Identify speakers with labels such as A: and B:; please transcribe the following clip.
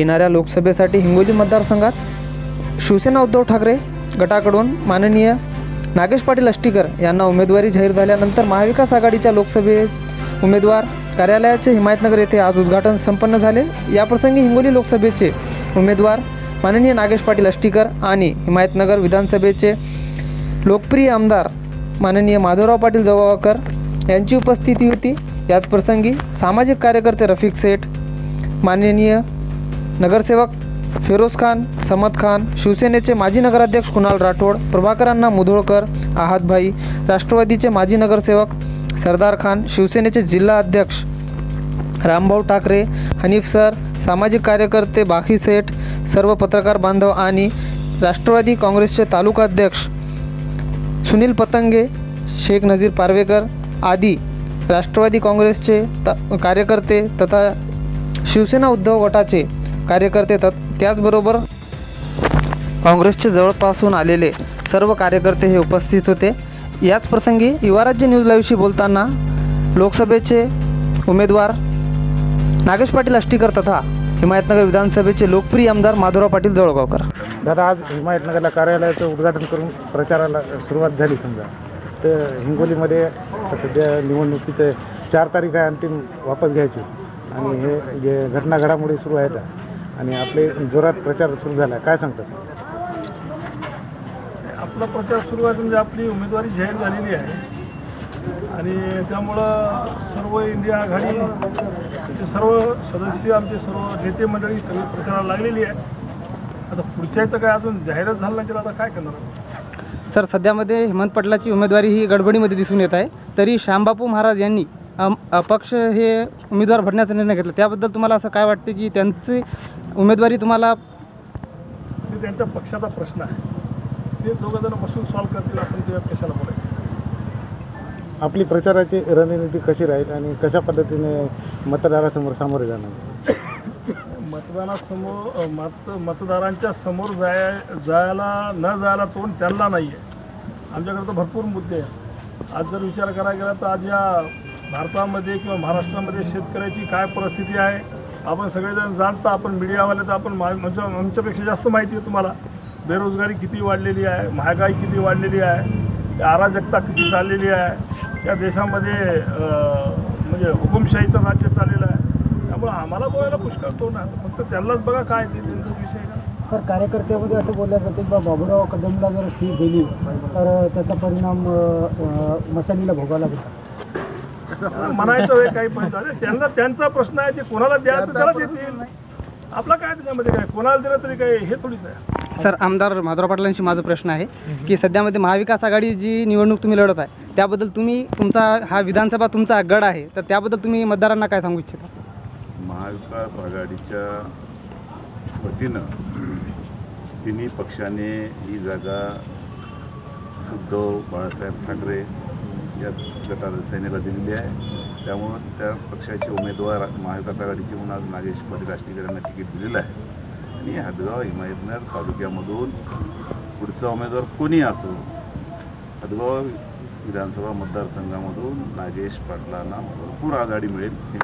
A: येणाऱ्या लोकसभेसाठी हिंगोली मतदारसंघात शिवसेना उद्धव ठाकरे गटाकडून माननीय नागेश पाटील अष्टीकर यांना उमेदवारी जाहीर झाल्यानंतर महाविकास आघाडीच्या लोकसभे उमेदवार कार्यालयाचे हिमायतनगर येथे आज उद्घाटन संपन्न झाले. याप्रसंगी हिंगोली लोकसभेचे उमेदवार माननीय नागेश पाटील अष्टीकर आणि हिमायतनगर विधानसभेचे लोकप्रिय आमदार माननीय माधवराव पाटील जवळकर यांची उपस्थिती होती. याच प्रसंगी सामाजिक कार्यकर्ते रफिक सेठ माननीय नगरसेवक फिरोज खान समद खान शिवसेनेचे माजी नगराध्यक्ष कुणाल राठोड प्रभाकरांना मुधोळकर आहातभाई राष्ट्रवादीचे माजी नगरसेवक सरदार खान शिवसेनेचे जिल्हा अध्यक्ष रामभाऊ ठाकरे हनीफ सर सामाजिक कार्यकर्ते बाखी सेठ सर्व पत्रकार बांधव आणि राष्ट्रवादी काँग्रेसचे तालुका अध्यक्ष सुनील पतंगे शेख नजीर पारवेकर आदी राष्ट्रवादी काँग्रेसचे त कार्यकर्ते तथा शिवसेना उद्धव गटाचे कार्यकर्ते येतात. त्याचबरोबर काँग्रेसचे जवळपासून आलेले सर्व कार्यकर्ते हे उपस्थित होते. याच प्रसंगी युवाराज्य न्यूज लाईव्हशी बोलताना लोकसभेचे उमेदवार नागेश पाटील अष्टीकर तथा हिमायतनगर विधानसभेचे लोकप्रिय आमदार माधुराव पाटील जळगावकर.
B: दादा आज हिमायतनगरला कार्यालयाचं उद्घाटन करून प्रचाराला सुरुवात झाली समजा. तर हिंगोलीमध्ये सध्या निवडणुकीचं चार तारीख आहे अंतिम वापस घ्यायची. आणि हे जे घटना घडामोडी सुरू आहेत आणि आपले जोरात प्रचार सुरू झाला. आहे काय सांगतात?
C: आपला प्रचार सुरू आहे म्हणजे आपली उमेदवारी जाहीर झालेली आहे. आणि त्यामुळं सर्व इंडिया आघाडी सर्व सदस्य आमचे सर्व नेते मंडळी सगळी प्रचाराला लागलेली आहे. आता पुढच्याचं काय अजून जाहीरच झालं नाही तर आता काय करणार
A: सर सध्यामध्ये हेमंत पटलाची उमेदवारी ही गडबडीमध्ये दिसून येत आहे. तरी श्यामबापू महाराज यांनी अम, अपक्ष हे उमेदवार भरण्याचा निर्णय घेतला. त्याबद्दल तुम्हाला असं काय वाटते की त्यांची उमेदवारी तुम्हाला
C: ते त्यांच्या पक्षाचा प्रश्न आहे. ते दोघं जण बसून सॉल्व्ह करतील आपण ते कशाला बोलायचं?
B: आपली प्रचाराची रणनीती कशी राहील आणि कशा पद्धतीने मतदारासमोर सामोरे जाणार?
C: मतदानासमोर अ, मत मतदारांच्या समोर जाय जायला न जायला तोंड त्यांना नाही आहे आमच्याकडे तर भरपूर मुद्दे आहेत. आज जर विचार करायला गेला तर आज या भारतामध्ये किंवा महाराष्ट्रामध्ये शेतकऱ्याची काय परिस्थिती आहे आपण सगळेजण जाणता आपण मीडियावाले तर आपण म्हणजे आमच्यापेक्षा जास्त माहिती आहे तुम्हाला. बेरोजगारी किती वाढलेली आहे महागाई किती वाढलेली आहे अराजकता किती चाललेली आहे. या देशामध्ये म्हणजे हुकुमशाहीचं राज्य चाललेलं आहे. त्यामुळे आम्हाला बोलायला पुष्कळ तो ना फक्त त्यांनाच बघा काय ते त्यांचा विषय काय
B: सर कार्यकर्त्यामध्ये असं बोलल्या जाते की बाबूराव कदमला जर फी दिली तर त्याचा परिणाम मशालीला भोगावा लागेल.
C: म्हणायचं होय काही पण चालेल. त्यांना त्यांचा प्रश्न आहे ते कोणाला द्यायचं त्याला देतील आपला काय त्याच्यामध्ये काय? कोणाला दिलं तरी काय? हे थोडीच आहे.
A: सर आमदार माधवराव पाटलांशी माझा प्रश्न आहे की सध्यामध्ये महाविकास आघाडी जी निवडणूक तुम्ही लढत आहे त्याबद्दल तुम्ही तुमचा हा विधानसभा तुमचा गड आहे तर त्याबद्दल तुम्ही मतदारांना काय सांगू इच्छिता?
D: महाविकास आघाडीच्या वतीनं तिन्ही पक्षाने ही जागा उद्धव बाळासाहेब ठाकरे या गटाला सेनेला दिलेली आहे. त्यामुळं त्या पक्षाचे उमेदवार महाविकास आघाडीचे म्हणून आज नागेश पाटील आष्टीकर यांना तिकीट दिलेलं आहे. आणि हदगाव हिमायतनगर तालुक्यामधून पुढचा उमेदवार कोणी असो हदगाव विधानसभा मतदारसंघामधून नागेश पाटलांना भरपूर आघाडी मिळेल हे